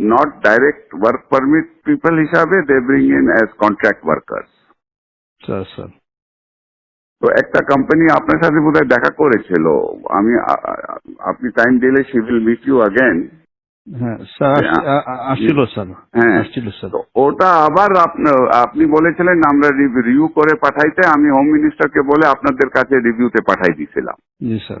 not direct work permit people হিসাবে they bring in as contract worker sir sir তো একটা company আপনার সাথে বোধহয় দেখা করেছিল। আমি আপনি টাইম দিলে she will meet you again sir আস- আ- আ- আসছিল স্যার। আসছিল স্যার। তো ওটা আবার আপনি- আপনি বলেছিলেন আমরা রিভিউ করে পাঠাইতে আমি হোম মিনিস্টারকে বলে আপনাদের কাছে রিভিউতে পাঠাই দিয়েছিলাম জি স্যার।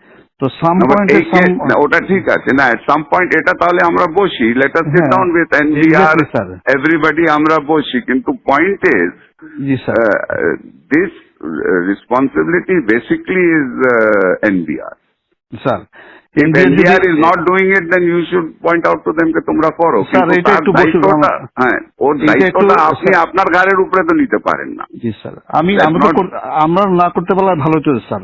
তো সাম ওটা ঠিক আছে। না সাম পয়েন্ট এটা তাহলে আমরা বসি। Let us sit down with sir. Everybody আমরা বসি। কিন্তু point is G sir this responsibility basically is NBR sir If NBR is not doing it, then you should point out to them que তোমরা করো হ্যাঁ ওর দায়িত্বটা আপনি আপনার ঘাড়ের উপরে তো নিতে পারেন না। জি স্যার আমি আমরা না করতে পারলে ভালো হতো স্যার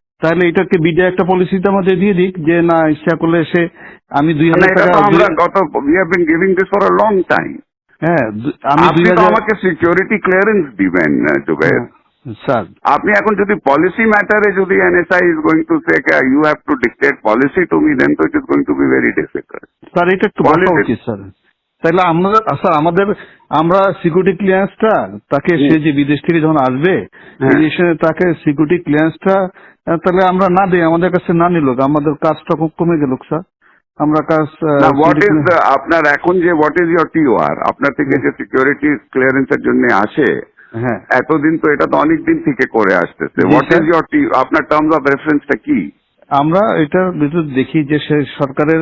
তাহলে এটাকে বিডে একটা পলিসিতে আমাদের দিয়ে দিক যে না ইচ্ছা করলে সে আমি দুই হাজার টাকা আমরা গত we have been giving this for a long time হ্যাঁ আমি দুই হাজার আমাকে সিকিউরিটি ক্লিয়ারেন্স দিবেন জুবের হ্যাঁ, স্যার। আপনি এখন যদি পলিসি ম্যাটারে যদি NSI is going to say you have to dictate policy to me then তো it is going to be very difficult sir এটা একটু বলা উচিত স্যার। তাহলে আমরা স্যার আমাদের আমরা সিকিউরিটি ক্লিয়ারেন্সটা তাকে সে যে বিদেশ থেকে যখন আসবে হ্যাঁ। বিদেশে তাকে সিকিউরিটি ক্লিয়ারেন্সটা তাহলে আমরা না দিই আমাদের কাছে না নিল। আমাদের কাজটা খুব কমে গেল স্যার। আমরা কাজ হোয়াট ইজ আপনার এখন যে হোয়াট ইজ ইয়োর টিওআর আপনার থেকে যে সিকিউরিটি ক্লিয়ারেন্সের জন্য আসে হ্যাঁ। এতদিন তো এটা তো অনেক দিন থেকে করে আসতেছে। What is. ইয়োর আপনার টার্মস অফ রেফারেন্সটা কি? আমরা এটার ভিতর দেখি যে সে সরকারের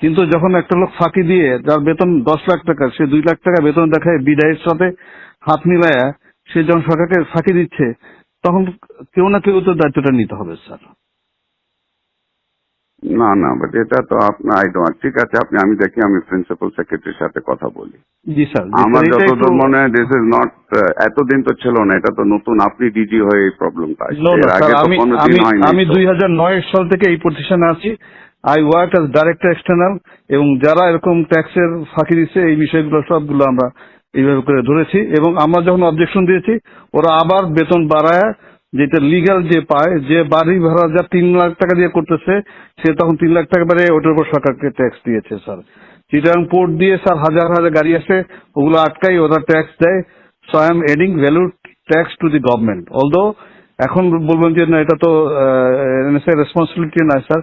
কিন্তু যখন একটা লোক ফাঁকি দিয়ে যার বেতন দশ লাখ টাকা সে দুই লাখ টাকা বেতন দেখায় বিদায়ের সাথে হাত মিলায়া সে যখন সরকারকে ফাঁকি দিচ্ছে তখন কেউ না কেউ তো দায়িত্বটা নিতে হবে স্যার। না না বাট এটা তো আপনার আই ডোন্ট ঠিক আছে আপনি আমি দেখি আমি প্রিন্সিপাল সেক্রেটারির সাথে কথা বলি। জি স্যার আমার যতদূর মনে হয় দিস ইজ নট এতদিন তো ছিল না এটা তো নতুন আপনি ডিজি হয়ে এই প্রবলেমটা আমি। দুই হাজার নয় সাল থেকে এই প্রতিষ্ঠানে আছি। I work as director external এবং যারা এরকম ট্যাক্সের ফাঁকি দিচ্ছে, এই বিষয়গুলো সবগুলো আমরা এইভাবে করে ধরেছি। এবং আমরা যখন অবজেকশন দিয়েছি, ওরা আবার বেতন বাড়ায়, যেটা লিগাল যে পায়, যে বাড়ি ভাড়া যা তিন লাখ টাকা দিয়ে করতেছে, সে তখন তিন লাখ টাকা বাড়ে ওটার উপর সরকারকে ট্যাক্স দিয়েছে, স্যার। চিটাং পোর্ট দিয়ে, স্যার, হাজার হাজার গাড়ি আসে, ওগুলো আটকাই ওরা ট্যাক্স দেয়। So I am adding value tax to the government although এখন বলবেন যে, না, এটা তো রেসপন্সিবিলিটি না স্যার।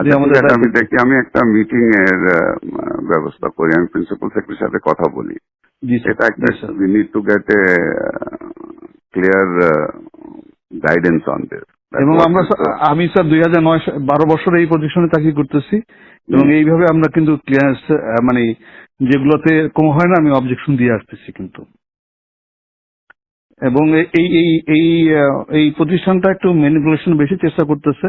আচ্ছা আমি দেখি আমি একটা মিটিং এর ব্যবস্থা করি আমি প্রিন্সিপাল সেক্রেটারির সাথে কথা বলি। জি এটা একটা we need to get a clear guidance on this এবং আমরা আমি স্যার দুই হাজার নয় বারো বছর এই পজিশনে চাকরি করতেছি। এবং এইভাবে আমরা কিন্তু ক্লিয়ারেন্স মানে যেগুলোতে কম হয় না আমি অবজেকশন দিয়ে আসতেছি কিন্তু। এবং এই এই এই এই প্রতিষ্ঠানটা একটু ম্যানিপুলেশন বেশি চেষ্টা করতেছে।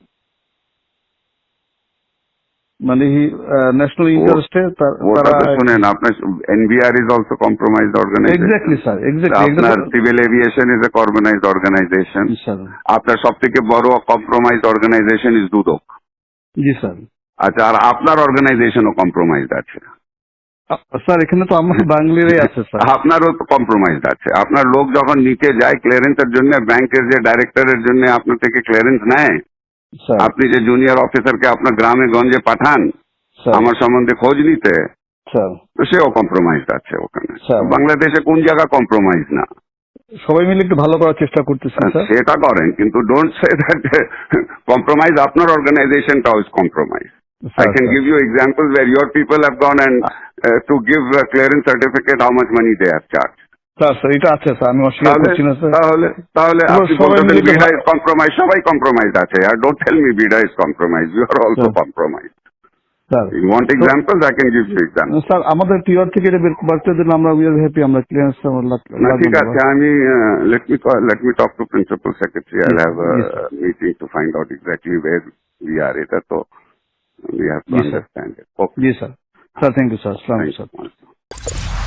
মানে ন্যাশনাল ইন্টারেস্টে ওটা তারা তো শুনেন আপনার NBR is also compromise organization exactly sir আপনার exactly civil aviation is a organized organization sir আপনার সব থেকে বড় কম্প্রোমাইজ অর্গানাইজেশন ইজ দুদক। জি স্যার আচ্ছা আর আপনার অর্গানাইজেশনও কম্প্রোমাইজ আছে। স্যার এখানে তো আমার বাঙালিরাই আছে স্যার আপনারও তো কম্প্রোমাইজ আছে। আপনার লোক যখন নিচে যায় ক্লিয়ারেন্সের জন্য ব্যাংকের যে ডাইরেক্টরের জন্য আপনার থেকে ক্লিয়ারেন্স নেয় স্যার আপনি যে জুনিয়র অফিসারকে আপনার গ্রামে গঞ্জে পাঠান আমার সম্বন্ধে খোঁজ নিতে তো সেও কম্প্রোমাইজ আছে ওখানে। বাংলাদেশে কোন জায়গা কম্প্রোমাইজ না? সবাই মিলে একটু ভালো করার চেষ্টা করতেছি স্যার সেটা করেন কিন্তু ডোন্ট সে দ্যাট কম্প্রোমাইজ আপনার অর্গানাইজেশনটাও is compromise I can give you examples where your people have gone and uh, to give a clearance certificate how much money they have charged. Sir sir এটা আছে sir আমি অস্বীকার তাহলে করছি না sir তাহলে তাহলে এগুলো আপনি সবাই বলতেছেন মিলে বিডা ভালো- ইজ কম্প্রোমাইজ সবাই কম্প্রোমাইজ আছে আর don't tell me BIDA is compromise you are also Sir. Compromise sir you want examples I can give you example sir আমাদের টিওর থেকে এটা বের করতে দিলে আমরা উই আর হ্যাপি আমরা ক্লিয়ারেন্স না ঠিক আছে আমি let me let me talk to principal secretary I have Yes, sir. Meeting to find out exactly where we are এটা তো we have to Yes, sir. Understand it okay G sir sir thank you sir আসসালাম sir thank you